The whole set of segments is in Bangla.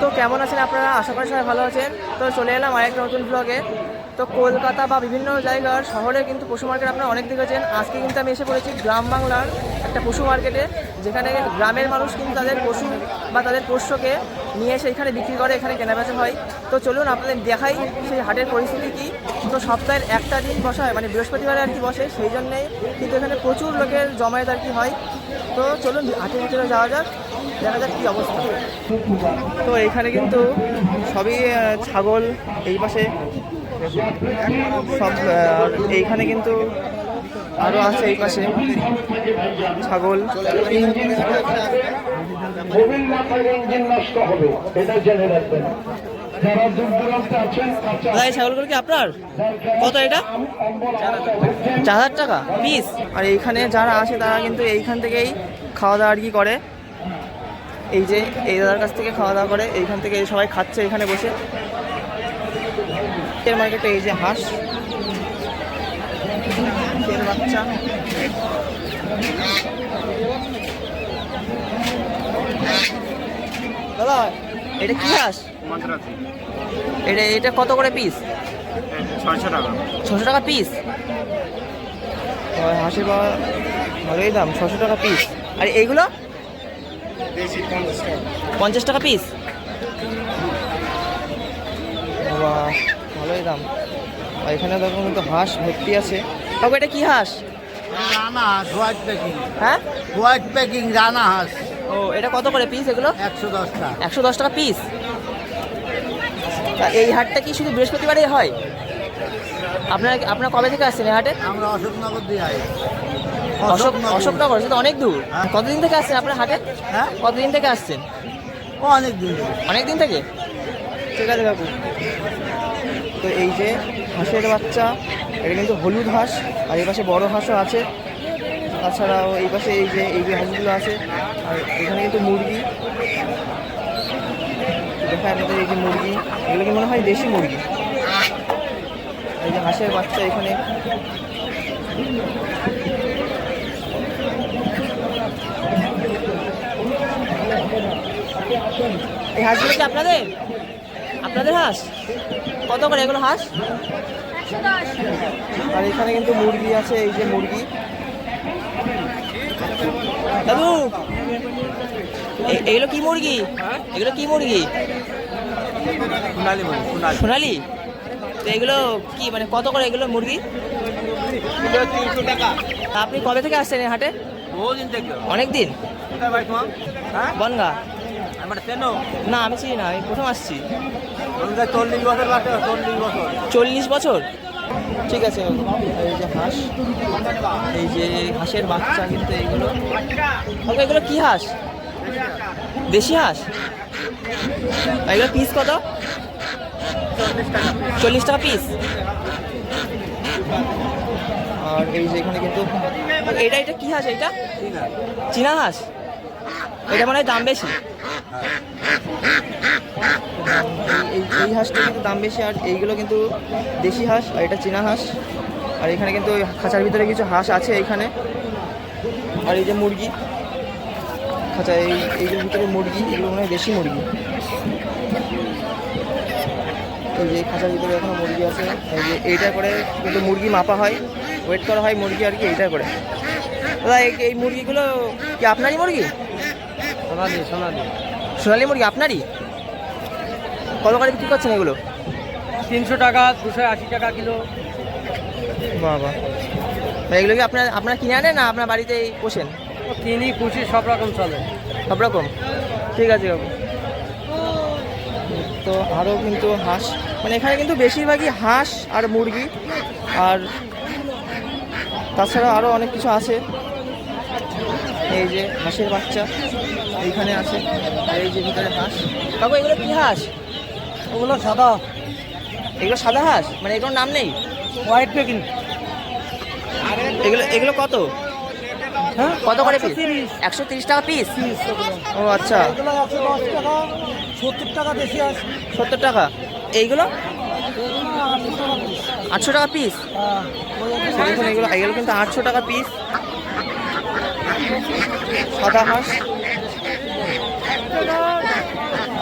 তো কেমন আছেন আপনারা? আশা করি সবাই ভালো আছেন। তো চলে এলাম আরেকটা নতুন ব্লগে তো কলকাতা বা বিভিন্ন জায়গার শহরে কিন্তু পশু মার্কেট আপনারা অনেক দেখেছেন। আজকে কিন্তু আমি এসে পড়েছি গ্রাম বাংলার একটা পশু মার্কেটে যেখানে গ্রামের মানুষ কিন্তু তাদের পশু বা তাদের পোষ্যকে নিয়ে এসে এখানে বিক্রি করে, এখানে কেনাবেচা হয়। তো চলুন আপনাদের দেখাই সেই হাটের পরিস্থিতি কী। তো সপ্তাহের একটা দিন বসা হয় মানে বৃহস্পতিবারে আর কি বসে। সেই জন্যেই কিন্তু এখানে প্রচুর লোকের জমায়েত আর কি হয়। তো চলুন হাটের ভিতরে যাওয়া যাক দেখা যাক কী অবস্থা। তো এইখানে কিন্তু সবই ছাগল এই পাশে। সব এইখানে কিন্তু আরও আছে এই পাশে ছাগল। এই ছাগলগুলো কি আপনার? কত এটা? চার হাজার টাকা পিস। আর এইখানে যারা আসে তারা কিন্তু এইখান থেকেই খাওয়া দাওয়া আর কি করে। এই যে এই দাদার কাছ থেকে খাওয়া দাওয়া করে এইখান থেকে সবাই খাচ্ছে এখানে বসে। এর মার্কেটে এই যে হাঁস হাঁসের বাচ্চা। দাদা এটা কি হাঁস? এটা এটা কত করে পিস ছয়শো টাকা। ছশো টাকা পিস হাসি বা ভালোই দাম ছশো টাকা পিস আর এইগুলো পঞ্চাশ টাকা। পিস ভালোই দাম। আর এখানে দেখুন কিন্তু হাঁস ভর্তি আছে। তবে এটা কি হাঁস? রানা হাঁস হোয়াইট প্যাকিং। হ্যাঁ? হোয়াইট প্যাকিং রানা হাঁস। ও এটা কত করে পিস এগুলো? একশো দশটা একশো দশ টাকা পিস এই হাটটা কি শুধু বৃহস্পতিবারেই হয়? আপনারা আপনারা কবে থেকে আসছেন এই হাটে? আমরা অশোকনগর দিয়ে অশোক অশোকনগর সেটা অনেক দূর। হ্যাঁ। কতদিন থেকে আসছেন আপনার হাটে? হ্যাঁ? কতদিন থেকে আসছেন? ও অনেক দিন অনেক দিন থেকে? ঠিক আছে কাকু। তো এই যে হাঁসের বাচ্চা এটা কিন্তু হলুদ হাঁস আর এই পাশে বড় হাঁসও আছে। তাছাড়াও এই পাশে এই যে এই যে হাঁসগুলো আছে আর এখানে কিন্তু মুরগি। দেখায় আপনাদের এই যে মুরগি এগুলো কি মনে হয় দেশি মুরগি? এই যে হাঁসের বাচ্চা এখানে। এই হাঁসগুলো কি আপনাদের? আপনাদের হাঁস? কত করে এগুলো হাঁস? আর এখানে কিন্তু মুরগি আছে এই যে মুরগি। দাদু এগুলো কি মুরগি? এগুলো কি মুরগি? সোনালি সোনালি। তো এগুলো কি মানে কত করে এগুলো মুরগি? তিনশো টাকা। আপনি কবে থেকে আসছেন এই হাটে? বহুদিন থেকে। অনেক দিন হ্যাঁ? বনগা। চেনো না আমি চিনি না আমি প্রথম আসছি। চল্লিশ বছর চল্লিশ বছর? চল্লিশ বছর? ঠিক আছে এই যে হাঁস এই যে হাঁসের বাচ্চা কিন্তু এইগুলো। কাকু, এগুলো কি হাঁস? দেশি হাঁস? এগুলো পিস কত? চল্লিশ টাকা পিস আর এই যে এখানে কিন্তু এটা এটা কি হাঁস এটা চীনা হাঁস? এটা মনে হয় দাম বেশি। এই এই হাঁসটা কিন্তু দাম বেশি, আর এইগুলো কিন্তু দেশি হাঁস, আর এটা চীনা হাঁস। আর এখানে কিন্তু খাঁচার ভিতরে কিছু হাঁস আছে এইখানে আর এই যে মুরগি। খাঁচা, এই এইগুলোর ভিতরে মুরগি, এগুলো মনে হয় দেশি মুরগি। এই যে খাঁচার ভিতরে এখনও মুরগি আছে। এই যে এইটা করে কিন্তু মুরগি মাপা হয়। ওয়েট করা হয় মুরগি আর কি, এইটা করে। দাদা এই মুরগিগুলো কি আপনারই মুরগি? সোনালি সোনালি। সোনালি মুরগি আপনারই? কত করে বিক্রি করছেন এগুলো? তিনশো টাকা দুশো আশি টাকা কিলো। বাবা। এগুলো কি আপনার আপনারা কিনে আনেন না আপনার বাড়িতেই পোষেন? কিনি খুশি সব রকম চলে। সব রকম? ঠিক আছে বাবু। তো আরও কিন্তু হাঁস। মানে এখানে কিন্তু বেশিরভাগই হাঁস আর মুরগি। আর তাছাড়া আরও অনেক কিছু আছে। এই যে হাঁসের বাচ্চা। এইখানে আছে আর এই যে ভিতরে হাঁস। বাবু এগুলো কি হাঁস? ওগুলো সাদা। এগুলো সাদা হাঁস? মানে এগুলোর নাম নেই? হোয়াইট প্যাকিং এগুলো এগুলো কত? হ্যাঁ? কত করে পিস একশো তিরিশ। টাকা পিস ও আচ্ছা। একশো দশ টাকা সত্তর টাকা বেশি আছে সত্তর টাকা। এইগুলো? আটশো টাকা পিস দেখুন এগুলো এগুলো কিন্তু আটশো টাকা পিস সাদা হাঁস।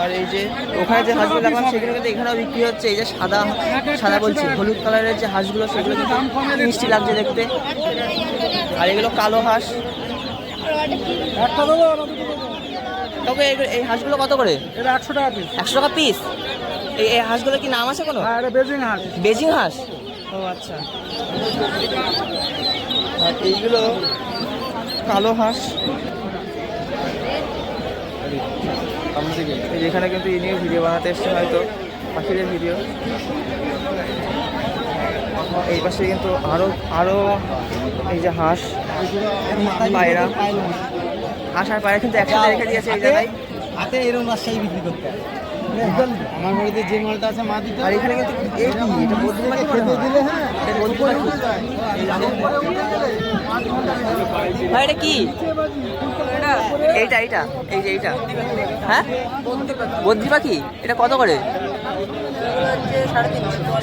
আর এই যে ওখানে যে হাঁসগুলো দেখলাম সেগুলো কিন্তু এখানেও বিক্রি হচ্ছে। এই যে সাদা সাদা বলছি, হলুদ কালারের যে হাঁসগুলো, সেগুলো মিষ্টি লাগছে দেখতে। আর এগুলো কালো হাঁস। তবে এই হাঁসগুলো কত করে? একশো টাকা পিস একশো টাকা পিস এই এই হাঁসগুলো কি নাম আছে কোনো? বেজিং হাঁস বেজিং হাঁস। ও আচ্ছা। আর এইগুলো কালো হাঁস। এই যে এখানে কিন্তু ইনিও ভিডিও বানাতে এসছে হয়তো পাখিদের ভিডিও। এই পাশে কিন্তু আরও আরও এই যে হাঁস পায়রা। হাঁস আর পায়রা কিন্তু একসাথে রেখে দিয়েছে এই জায়গায়। হাতে এরকম রাজশাহী বিক্রি করতে। আমার বাড়িতে যে মালটা আছে মা দিতে আর এখানে কিন্তু এই কি? এটা দিলে হ্যাঁ। এটা ভাই এটা কি? এইটা এইটা এই যে এইটা। হ্যাঁ? বদ্রি পাখি? এটা কত করে?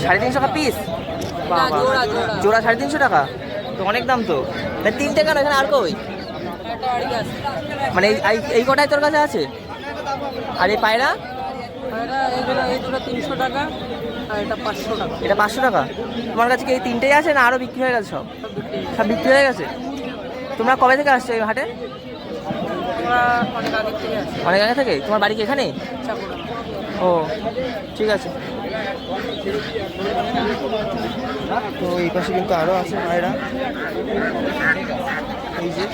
সাড়ে তিনশো টাকা পিস জোড়া সাড়ে তিনশো টাকা? তো অনেক দাম তো। তা তিনটে কেন এখানে আর কই? মানে এই- কটাই তোর কাছে আছে? আর এই পায়রা? এই দুটো তিনশো টাকা। এটা পাঁচশো টাকা। এটা পাঁচশো টাকা? তোমার কাছে কি এই তিনটেই আছে না আরও বিক্রি হয়ে গেছে সব? সব বিক্রি হয়ে গেছে। তোমরা কবে থেকে আসছো এই হাটে? অনেক আগে থেকে তোমার বাড়ি কি এখানে? ও ঠিক আছে। তো এই পাশে কিন্তু আরও আছে ভাইরা। এই যে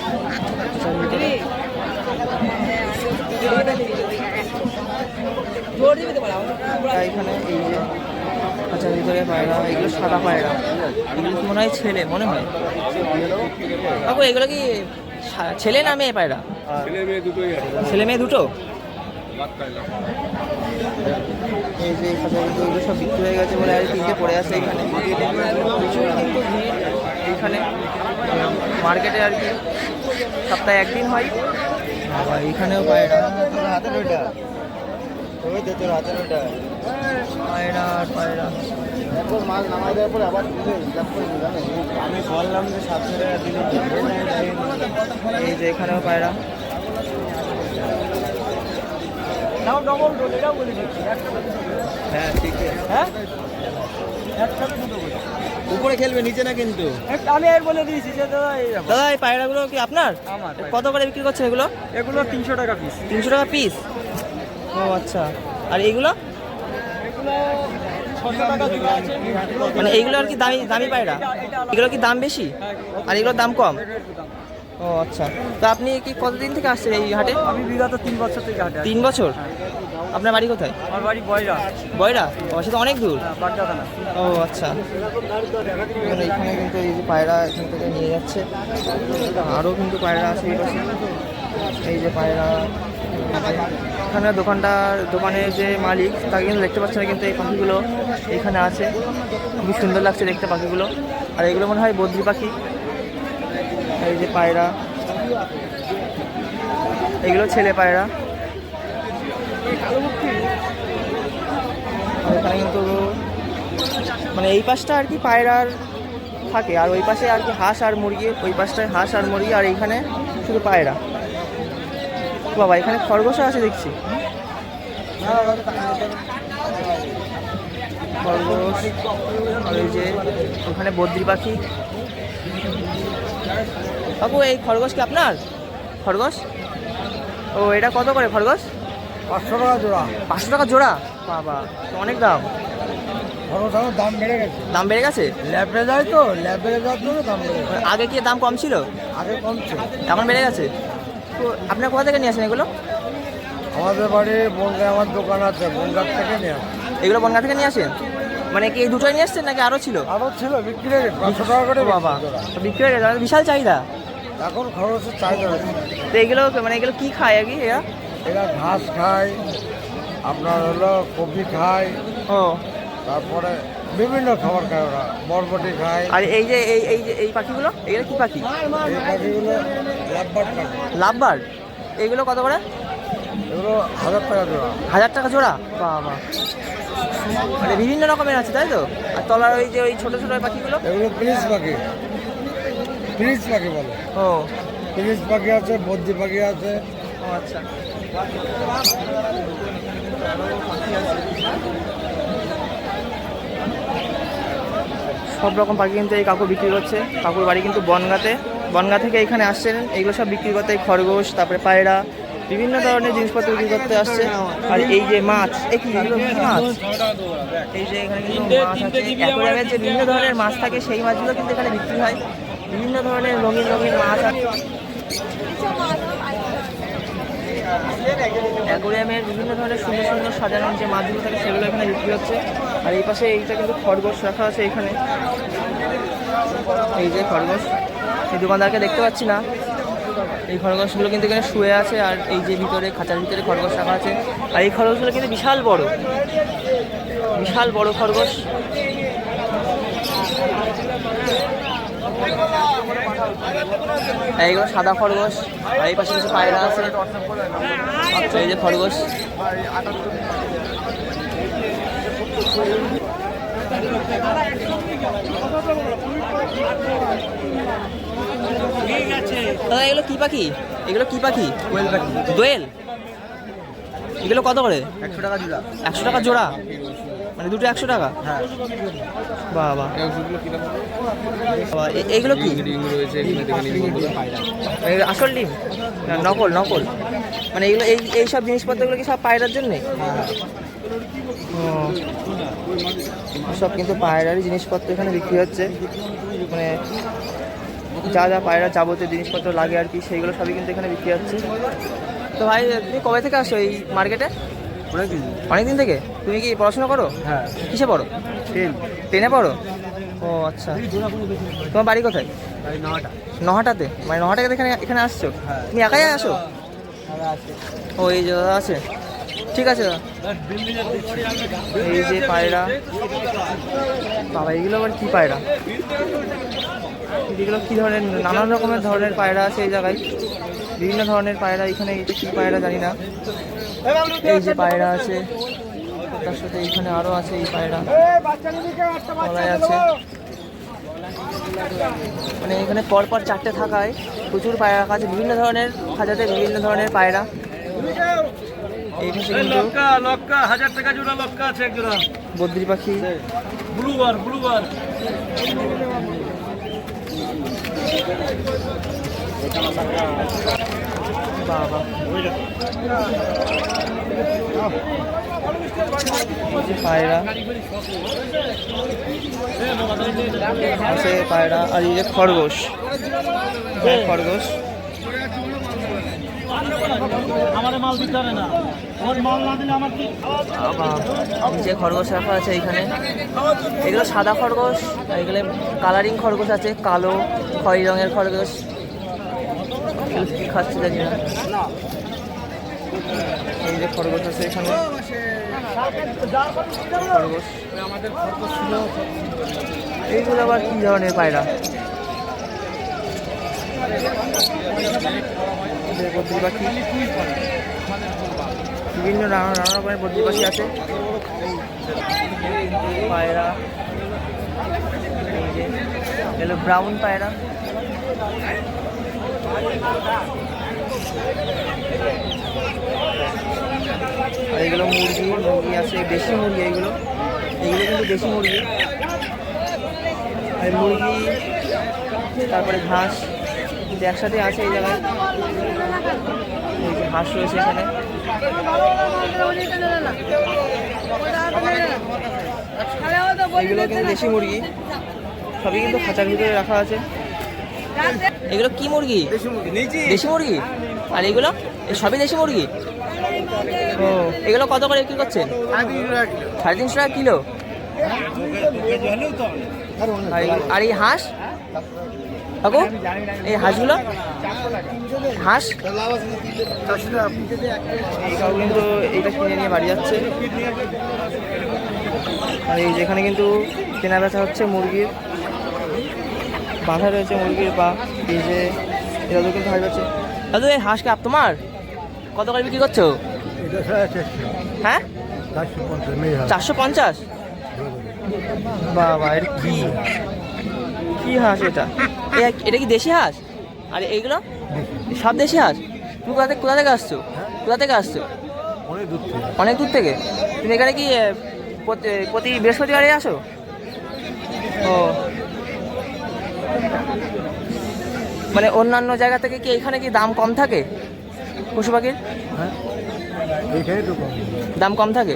এখানে এই যে খাঁচার ভিতরে পায়রা এগুলো সাদা পায়রা এগুলো কি মনে হয় ছেলে মনে হয়। কাকু এগুলো কি সা- ছেলে না মেয়ে পায়রা? ছেলে মেয়ে দুটোই আছে। ছেলে মেয়ে দুটো? এই যে এগুলো সব বিক্রি হয়ে গেছে বলে আর তিনটে পড়ে আছে এখানে। প্রচুর কিন্তু ভিড় এইখানে মার্কেটে আর কি সপ্তাহে একদিন হয়। এখানেও পায়রা। হাতের ওইটা? ওই তো তোর হাতের ওইটা পায়রা পায়রা নামাই দেওয়ার পরে আবার তুলে হিসাব করে জানেন আমি বললাম যে সাতশো টাকা দিলে এই যে এখানেও পায়রা হ্যাঁ ঠিক আছে হ্যাঁ উপরে খেলবে নিচে না কিন্তু? আমি আর বলে দিয়েছি যে দাদা এই দাদা এই পায়রাগুলো কি আপনার? আমার কত করে বিক্রি করছেন এগুলো? এগুলো তিনশো টাকা পিস তিনশো টাকা পিস ও আচ্ছা। আর এইগুলো মানে এইগুলো আর কি দামি দামি পায়রা? এগুলো কি দাম বেশি? আর এগুলোর দাম কম? ও আচ্ছা। তো আপনি কি কতদিন থেকে আসছেন এই হাটে? আমি বিগত তিন বছর থেকে হাটে তিন বছর? আপনার বাড়ি কোথায়? আমার বাড়ি বয়রা। বয়রা? ও সেটা অনেক দূর। ও আচ্ছা। এখানে এখানে কিন্তু এই যে পায়রা এখান থেকে নিয়ে যাচ্ছে। আরও কিন্তু পায়রা আছে এই যে পায়রা, এখানে দোকানটার দোকানের যে মালিক, তাকে কিন্তু দেখতে পাচ্ছে না, কিন্তু এই পাখিগুলো এখানে আছে। খুবই সুন্দর লাগছে দেখতে পাখিগুলো। আর এগুলো মনে হয় বদ্রি পাখি। এই যে পায়রা। এগুলো ছেলে পায়রা। এখানে কিন্তু মানে এই পাশটা আর কি পায়রার থাকে, আর ওই পাশে আর কি হাঁস আর মুরগি, ওই পাশটায় হাঁস আর মুরগি, আর এইখানে শুধু পায়রা। বাবা এখানে খরগোশও আছে দেখছি। খরগোশ আর ওই যে ওখানে বদ্রি পাখি। বাবু এই খরগোশ কি আপনার? খরগোশ? ও এটা কত করে খরগোশ? পাঁচশো টাকা জোড়া। পাঁচশো টাকা জোড়া? বাবা অনেক দাম। দাম বেড়ে গেছে। দাম বেড়ে গেছে? ল্যাবে যায় তো ল্যাব বেড়ে যাওয়ার জন্য দাম বেড়ে আগে কি দাম কম ছিল? আগে কমছে এখন বেড়ে গেছে? তো আপনার কোথা থেকে নিয়ে আসেন এগুলো? আমাদের বাড়ি বনগাঁ আমার দোকান আছে বনগাঁ থেকে নিয়ে। এগুলো বনগা থেকে নিয়ে আসেন? মানে কি এই দুটোই নিয়ে আসছেন নাকি আরও ছিল? আরও ছিল বিক্রি হয়ে গেছে পাঁচশো টাকা করে বাবা বিক্রি তো বিক্রি হয়ে গেছে বিশাল চাহিদা। এখন খরচের চাহিদা। তো এগুলো মানে এগুলো কি খায় আর কি এরা? এরা ঘাস খায় আপনার হলো কপি খায় ও। তারপরে বিভিন্ন খাবার খায় ওরা বরবটি খায়। আর এই যে এই এই যে এই পাখিগুলো এগুলো কি পাখি? এই পাখিগুলো লাভবার এগুলো কত করে? এগুলো হাজার টাকা জোড়া। হাজার টাকা জোড়া? বাবা। মানে বিভিন্ন রকমের আছে তাই তো? আর তলার ওই যে ওই ছোটো ছোটো পাখিগুলো? এগুলো প্রিন্স পাখি। প্রিন্স পাখি বলে। ও। প্রিন্স পাখি আছে বদ্রি পাখি আছে। ও আচ্ছা। সব রকম পাখি কিন্তু এই কাকু বিক্রি করছে। কাকুর বাড়ি কিন্তু বনগাতে। বনগা থেকে এখানে আসছেন। এইগুলো সব বিক্রি করতে খরগোশ তারপরে পায়রা বিভিন্ন ধরনের জিনিসপত্র বিক্রি করতে আসছে। আর এই যে মাছ এ কি এগুলো মাছ? এই যে এখানে কিন্তু মাছ আছে। অ্যাকোয়ারিয়ামের যে বিভিন্ন ধরনের মাছ থাকে সেই মাছগুলো কিন্তু এখানে বিক্রি হয়। বিভিন্ন ধরনের রঙিন রঙিন মাছ আছে। অ্যাকোরিয়ামের বিভিন্ন ধরনের সুন্দর সুন্দর সাজানোর যে মাছগুলো থাকে সেগুলো এখানে বিক্রি হচ্ছে। আর এই পাশে এইটা কিন্তু খরগোশ রাখা আছে এখানে। এই যে খরগোশ, এই দোকানদারকে দেখতে পাচ্ছি না। এই খরগোশগুলো কিন্তু এখানে শুয়ে আছে আর এই যে ভিতরে, খাঁচার ভিতরে খরগোশ রাখা আছে। আর এই খরগোশগুলো কিন্তু বিশাল বড়। বিশাল বড় খরগোশ। এইগুলো সাদা খরগোশ। আর এই পাশে কিছু পায়রা আছে। আচ্ছা এই যে খরগোশ। দাদা এগুলো কি পাখি? এগুলো কি পাখি? কোয়েল পাখি দোয়েল? এগুলো কত করে? একশো টাকা জোড়া। একশো টাকা জোড়া? মানে দুটো একশো টাকা? হ্যাঁ। বাবা। এইগুলো কি আসল ডিম? নকল নকল। মানে এগুলো এই এই সব জিনিসপত্রগুলো কি সব পায়রার জন্যে? ও সব কিন্তু পায়রারই জিনিসপত্র এখানে বিক্রি হচ্ছে। মানে যা যা পায়রা যাবতীয় জিনিসপত্র লাগে আর কি সেইগুলো সবই কিন্তু এখানে বিক্রি হচ্ছে। তো ভাই তুমি কবে থেকে আসো এই মার্কেটে? অনেক দিন থেকে? তুমি কি পড়াশোনা করো? হ্যাঁ। কিসে পড়ো? টেন। টেনে পড়ো? ও আচ্ছা। তোমার বাড়ি কোথায়? নহাটাতে? মানে নহাটা থেকে এখানে এখানে আসছো? হ্যাঁ। তুমি একাই আসো? ও এই যে দাদা আছে। ঠিক আছে এই যে পায়রা। বাবা, এগুলো আবার কি পায়রা? এগুলো কি ধরনের, নানান রকমের ধরনের পায়রা আছে এই জায়গায়। বিভিন্ন ধরনের পায়রা, এখানে এটা কি পায়রা জানি না। এই যে পায়রা আছে, তার সাথে এইখানে আরও আছে এই পায়রা। তলায় আছে। মানে এখানে পরপর চারটে থাকায় প্রচুর পায়রা আছে বিভিন্ন ধরনের খাঁচাতে বিভিন্ন ধরনের পায়রা। কিন্তু লক্কা লক্কা হাজার টাকা জোড়া লক্কা আছে এক জোড়া। বদ্রি পাখি। ব্লুবার ব্লুবার বাবা। পায়রা। আছে পায়রা। আর এই যে খরগোশ। খরগোশ। আমাদের মাল দিতে হবে না। নিচে খরগোশ রাখা আছে এইখানে। এগুলো সাদা খরগোশ এগুলো কালারিং খরগোশ আছে, কালো, খয়েরি রঙের খরগোশ। কি খাচ্ছে জানি না এই যে খরগোশ আছে এখানে। খরগোশ। এইগুলো আবার কি ধরনের পায়রা? যে পাখি বিভিন্ন নানা নানা রকমের বদ্রি আছে। পায়রা এগুলো ব্রাউন পায়রা। আর এগুলো মুরগি মুরগি আছে, দেশি মুরগি এগুলো। এগুলো কিন্তু দেশি মুরগি। আর মুরগি, তারপরে ঘাস একসাথে আছে এই জায়গায়। হাঁস রয়েছে এখানে। এগুলো কিন্তু দেশি মুরগি। সবই কিন্তু খাঁচার ভিতরে রাখা আছে। এগুলো কি মুরগি? দেশি মুরগি? আর এগুলো? সবই দেশি মুরগি? ও, এগুলো কত করে বিক্রি করছেন? সাড়ে তিনশো টাকা কিলো। আর এই- আর এই হাঁস? কাকু, এই হাঁসগুলো? হাঁস? কাকু কিন্তু এইটা কিনে নিয়ে বাড়ি যাচ্ছে। আর এই যেখানে কিন্তু কেনা বেচা হচ্ছে মুরগির বাঁধা রয়েছে মুরগির বা এই যে তো কিন্তু হাঁস আছে দাদু, এই হাঁস কাপ তোমার? কত করে বিক্রি করছ? হ্যাঁ? চারশো পঞ্চাশ? বাবা এটা কি? কি হাঁস এটা? এটা কি দেশি হাঁস? আর এইগুলো? সব দেশি হাঁস? তুমি কোথা থেকে কোথা থেকে আসছো? কোথা থেকে আসছো? অনেক দূর থেকে। অনেক দূর থেকে? তুমি এখানে কি প্রতি- বৃহস্পতিবারে আসো? ও। মানে অন্যান্য জায়গা থেকে কি এখানে কি দাম কম থাকে? পশু পাখির? হ্যাঁ। দাম কম থাকে?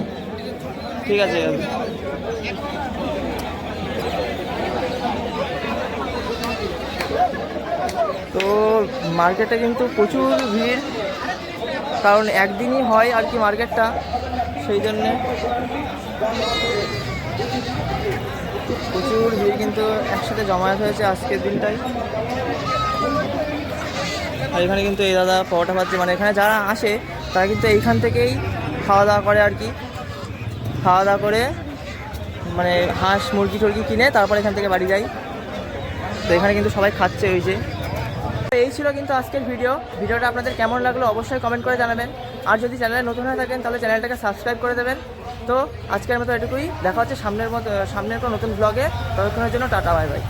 ঠিক আছে। তো মার্কেটে কিন্তু প্রচুর ভিড়, কারণ একদিনই হয় আর কি মার্কেটটা সেই জন্যে প্রচুর ভিড় কিন্তু একসাথে জমায়েত হয়েছে আজকের দিনটাই আর এখানে কিন্তু এই দাদা পরোটা ভাজছে মানে এখানে যারা আসে, তারা কিন্তু এইখান থেকেই খাওয়া দাওয়া করে আর কি। খাওয়া দাওয়া করে মানে হাঁস মুরগি টুরগি কিনে তারপর এখান থেকে বাড়ি যাই তো এখানে কিন্তু সবাই খাচ্ছে ওই যে। এই ছিল কিন্তু আজকের ভিডিও। ভিডিওটা আপনাদের কেমন লাগল অবশ্যই কমেন্ট করে জানাবেন। আর যদি চ্যানেলে নতুন হয়ে থাকেন, তাহলে চ্যানেলটাকে সাবস্ক্রাইব করে দেবেন। তো আজকের মতো এটুকুই। দেখা হচ্ছে সামনের মতো, সামনের কোনো নতুন ব্লগে ততক্ষণের জন্য টাটা বাই বাই